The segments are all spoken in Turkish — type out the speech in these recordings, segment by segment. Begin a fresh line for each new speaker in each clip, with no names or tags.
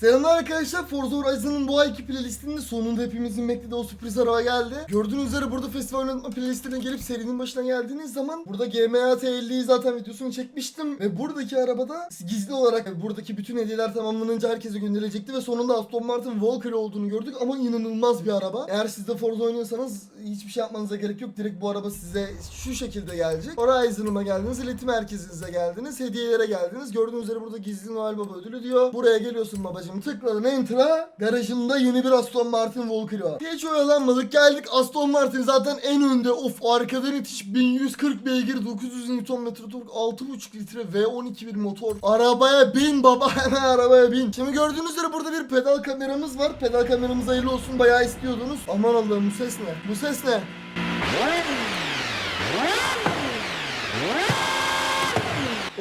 Selamlar arkadaşlar Forza Horizon'ın bu ayki playlistinde sonunda hepimizin beklediği o sürpriz araba geldi. Gördüğünüz üzere burada festival oynatma playlistine gelip serinin başına geldiğiniz zaman burada GMA T50'yi zaten videosunu çekmiştim ve buradaki arabada gizli olarak buradaki bütün hediyeler tamamlanınca herkese gönderilecekti ve sonunda Aston Martin Valkyrie olduğunu gördük ama inanılmaz bir araba. Eğer siz de Forza oynuyorsanız hiçbir şey yapmanıza gerek yok. Direkt bu araba size şu şekilde gelecek. Horizon'ıma geldiniz, iletim merkezinize geldiniz, hediyelere geldiniz. Gördüğünüz üzere burada gizli Noel Baba ödülü diyor. Buraya geliyorsun babacım tıkladın enter'a. Garajında yeni bir Aston Martin Valkyrie var. Hiç oyalanmadık geldik Aston Martin zaten en önde. Of arkadan itiş 1140 beygir 900 Nm tork 6.5 litre V12 bir motor. Arabaya bin baba hemen arabaya bin. Şimdi gördüğünüz üzere burada bir pedal kameramız var. Pedal kameramız hayırlı olsun bayağı istiyordunuz. Aman Allah'ım bu ses ne? Bu ses ne?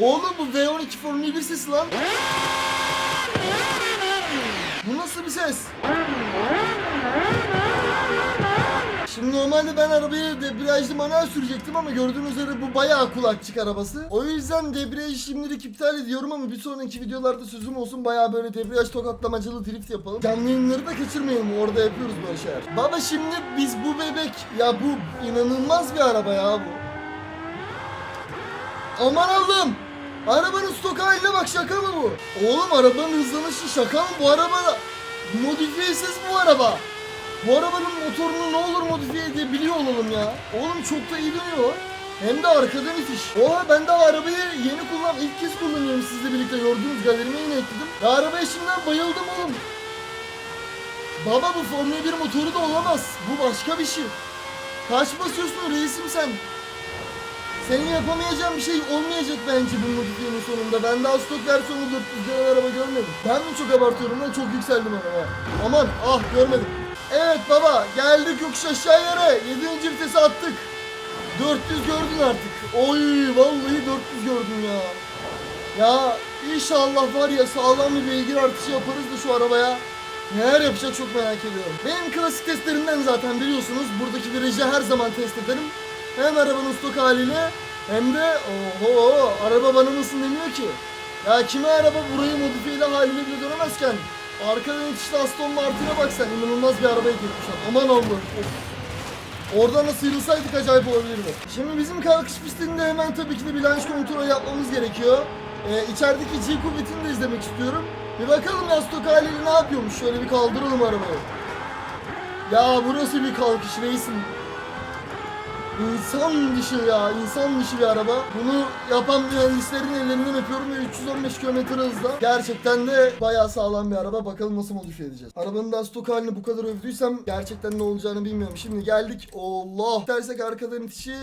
Oğlum bu V12 Formula 1 sesi lan. Nasıl bir ses? Şimdi normalde ben arabayı debriyajlı manuel sürecektim ama gördüğünüz üzere bu bayağı kulakçık arabası. O yüzden debriyajı şimdilik iptal ediyorum ama bir sonraki videolarda sözüm olsun bayağı böyle debriyaj tokatlamacılı drift yapalım. Canlı yayınları da kaçırmayalım orada yapıyoruz böyle şeyler. Baba şimdi biz bu bebek ya bu inanılmaz bir araba ya bu. Aman Allah'ım. Arabanın stok haline bak şaka mı bu? Oğlum arabanın hızlanışı şaka mı? Bu araba modifiyesiz bu araba. Bu arabanın motorunu ne olur modifiye edebiliyor olalım ya. Oğlum çok da iyi dönüyor. Hem de arkadan itiş. Oha ben daha arabayı yeni kullan ilk kez kullanıyorum sizle birlikte gördüğünüz galerime yine ekledim. Ya arabaya şimdiden bayıldım oğlum. Baba bu Formula 1 motoru da olamaz. Bu başka bir şey. Kaç basıyorsun reisim sen? Senin yapamayacağın bir şey olmayacak bence bu modifiyenin sonunda. Ben daha stok versiyonu 400 lira araba görmedim. Ben mi çok abartıyorum lan çok yükseldim araba. Aman ah görmedim. Evet baba geldik yokuş aşağı yere. 7. vitese attık. 400 gördün artık. Oy vallahi 400 gördüm ya. Ya inşallah var ya sağlam bir beygir artışı yaparız da şu arabaya. Neler yapacak çok merak ediyorum. Benim klasik testlerimden zaten biliyorsunuz. Buradaki virajı her zaman test ederim. Hem arabanın stok haliyle hem de oho araba bana nasıl demiyor ki. Ya kime araba burayı modifiyeli haline bile dönemezken arkadan yetişti Aston Martin'e bak sen inanılmaz bir arabaya getirmişler. Aman Allah'ım. Oradan da sıyrılsaydık acayip olabilirdi. Şimdi bizim kalkış pistinde hemen tabii ki de bir launch yapmamız gerekiyor. Ee, içerideki G kuvvetini de izlemek istiyorum. Bir bakalım ya stok haliyle ne yapıyormuş. Şöyle bir kaldıralım arabayı. Ya burası bir kalkış reisim. İnsan dışı ya, insan dışı bir araba. Bunu yapan mühendislerin ellerinden öpüyorum ve 315 km hızla. Gerçekten de bayağı sağlam bir araba. Bakalım nasıl modifiye edeceğiz. Arabanın da stok halini bu kadar övdüysem gerçekten ne olacağını bilmiyorum. Şimdi geldik. Allah. Dersek arkadan itişi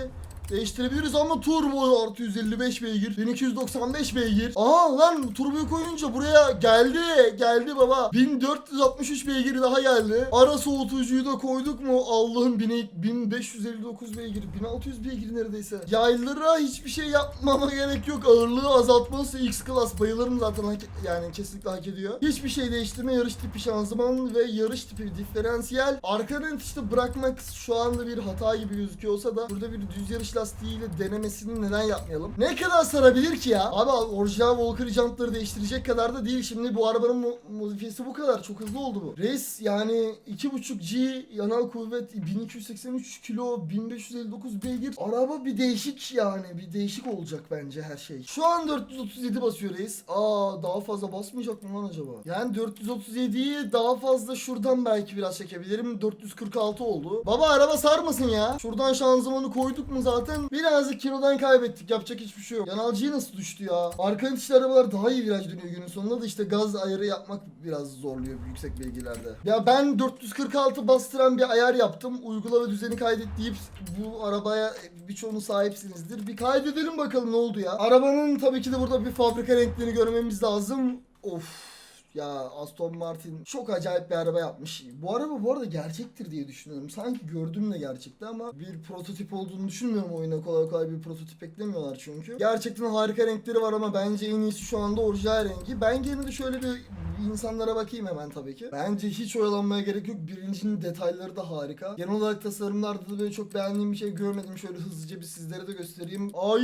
Değiştirebiliriz ama turbo artı 155 beygir 1295 beygir. Aa lan turboyu koyunca buraya geldi geldi baba. 1463 beygir daha geldi. Ara soğutucuyu da koyduk mu? Allah'ım 1559 beygir 1600 beygir neredeyse. Yaylara hiçbir şey yapmama gerek yok. Ağırlığı azaltması X Class bayılırım zaten yani kesinlikle hak ediyor. Hiçbir şey değiştirme yarış tipi şanzıman ve yarış tipi diferansiyel. Arkadan işte bırakmak şu anda bir hata gibi gözüküyor olsa da burada bir düz yarış lastiğiyle denemesini neden yapmayalım? Ne kadar sarabilir ki ya? Abi orijinal Valkyrie jantları değiştirecek kadar da değil. Şimdi bu arabanın mo- modifiyesi bu kadar. Çok hızlı oldu bu. Reis yani 2.5G yanal kuvvet 1283 kilo 1559 beygir. Araba bir değişik yani. Bir değişik olacak bence her şey. Şu an 437 basıyor reis. Aa daha fazla basmayacak mı lan acaba? Yani 437'yi daha fazla şuradan belki biraz çekebilirim. 446 oldu. Baba araba sarmasın ya. Şuradan şanzımanı koyduk mu zaten birazcık kilodan kaybettik. Yapacak hiçbir şey yok. Yanalcıya nasıl düştü ya? Arka itişli arabalar daha iyi viraj dönüyor günün sonunda da işte gaz ayarı yapmak biraz zorluyor yüksek beygirlerde. Ya ben 446 bastıran bir ayar yaptım. Uygula ve düzeni kaydet deyip bu arabaya birçoğunu sahipsinizdir. Bir kaydedelim bakalım ne oldu ya. Arabanın tabii ki de burada bir fabrika renklerini görmemiz lazım. Of. Ya Aston Martin çok acayip bir araba yapmış. Bu araba bu arada gerçektir diye düşünüyorum. Sanki gördüm de gerçekti ama bir prototip olduğunu düşünmüyorum oyuna. Kolay kolay bir prototip eklemiyorlar çünkü. Gerçekten harika renkleri var ama bence en iyisi şu anda orijinal rengi. Ben gene de şöyle bir insanlara bakayım hemen tabii ki. Bence hiç oyalanmaya gerek yok. Birincinin detayları da harika. Genel olarak tasarımlarda da böyle çok beğendiğim bir şey görmedim. Şöyle hızlıca bir sizlere de göstereyim. Ay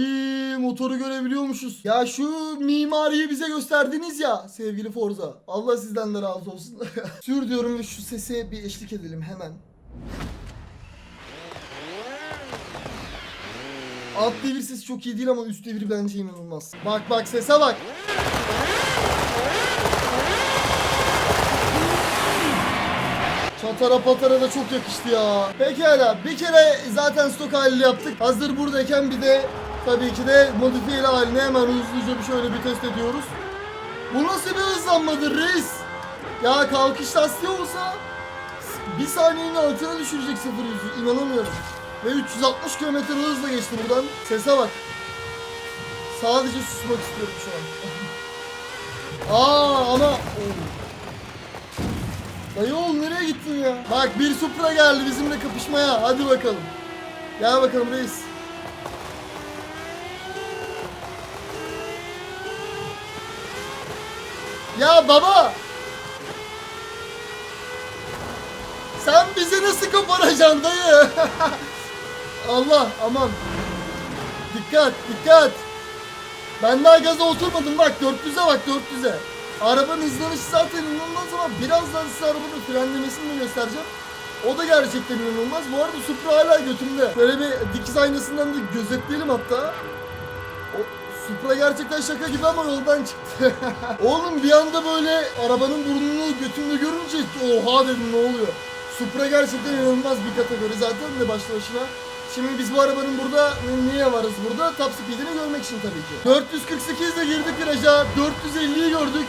motoru görebiliyormuşuz. Ya şu mimariyi bize gösterdiniz ya sevgili Forza. Allah sizden de razı olsun. Sür diyorum ve şu sese bir eşlik edelim hemen. Alt devir sesi çok iyi değil ama üst devir bence inanılmaz. Bak bak sese bak. Çatara patara da çok yakıştı ya. Pekala bir kere zaten stok halini yaptık. Hazır buradayken bir de tabii ki de modifiyeli halini hemen hızlıca bir şöyle bir test ediyoruz. Bu nasıl bir hızlanmadır reis? Ya kalkış lastiği olsa bir saniyenin altına düşürecek 0 yüzü. İnanamıyorum. Ve 360 km hızla geçti buradan. Sese bak. Sadece susmak istiyorum şu an. Aa ama... Dayı oğlum nereye gittin ya? Bak bir Supra geldi bizimle kapışmaya. Hadi bakalım. Gel bakalım reis. Ya baba! Sen bizi nasıl koparacaksın dayı? Allah aman. Dikkat dikkat. Ben daha gaza oturmadım bak 400'e bak 400'e. Arabanın hızlanışı zaten inanılmaz ama birazdan size arabanın frenlemesini de göstereceğim. O da gerçekten inanılmaz. Bu arada Supra hala götümde. Böyle bir dikiz aynasından da gözetleyelim hatta. O Supra gerçekten şaka gibi ama yoldan çıktı. Oğlum bir anda böyle arabanın burnunu götümde görünce oha dedim ne oluyor. Supra gerçekten inanılmaz bir kategori zaten de başlı başına. Şimdi biz bu arabanın burada niye varız burada? Top speed'ini görmek için tabii ki. 448 ile girdik viraja. 450'yi gördük.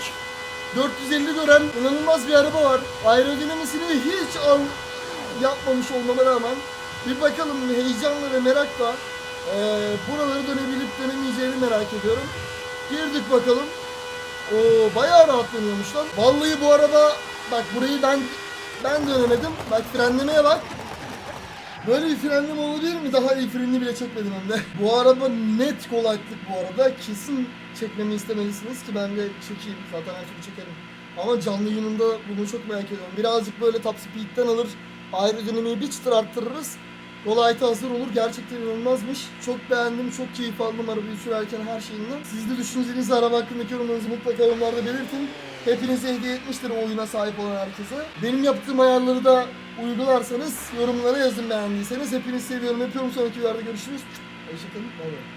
450 gören inanılmaz bir araba var. Aerodinamisini hiç al yapmamış olmama rağmen bir bakalım heyecanla ve merakla eee buraları dönebilip dönemeyeceğini merak ediyorum. Girdik bakalım. Oo bayağı rahat dönüyormuş lan. Vallahi bu araba bak burayı ben ben dönemedim. Bak frenlemeye bak. Böyle bir frenleme olabilir mi? Daha iyi frenini bile çekmedim hem de. Bu araba net kolaylık bu arada. Kesin çekmemi istemelisiniz ki ben de çekeyim. Zaten her türlü çekerim. Ama canlı yayınında bunu çok merak ediyorum. Birazcık böyle top speed'den alır. Aerodinamiği bir çıtır arttırırız. Ayeti hazır olur. Gerçekten inanılmazmış. Çok beğendim. Çok keyif aldım arabayı sürerken her şeyinden. Siz de düşüncenizi araba hakkındaki yorumlarınızı mutlaka yorumlarda belirtin. Hepinize hediye etmiştir o oyuna sahip olan herkese. Benim yaptığım ayarları da uygularsanız yorumlara yazın beğendiyseniz. Hepinizi seviyorum. Öpüyorum. Sonraki videolarda görüşürüz. Hoşçakalın. Bay bay.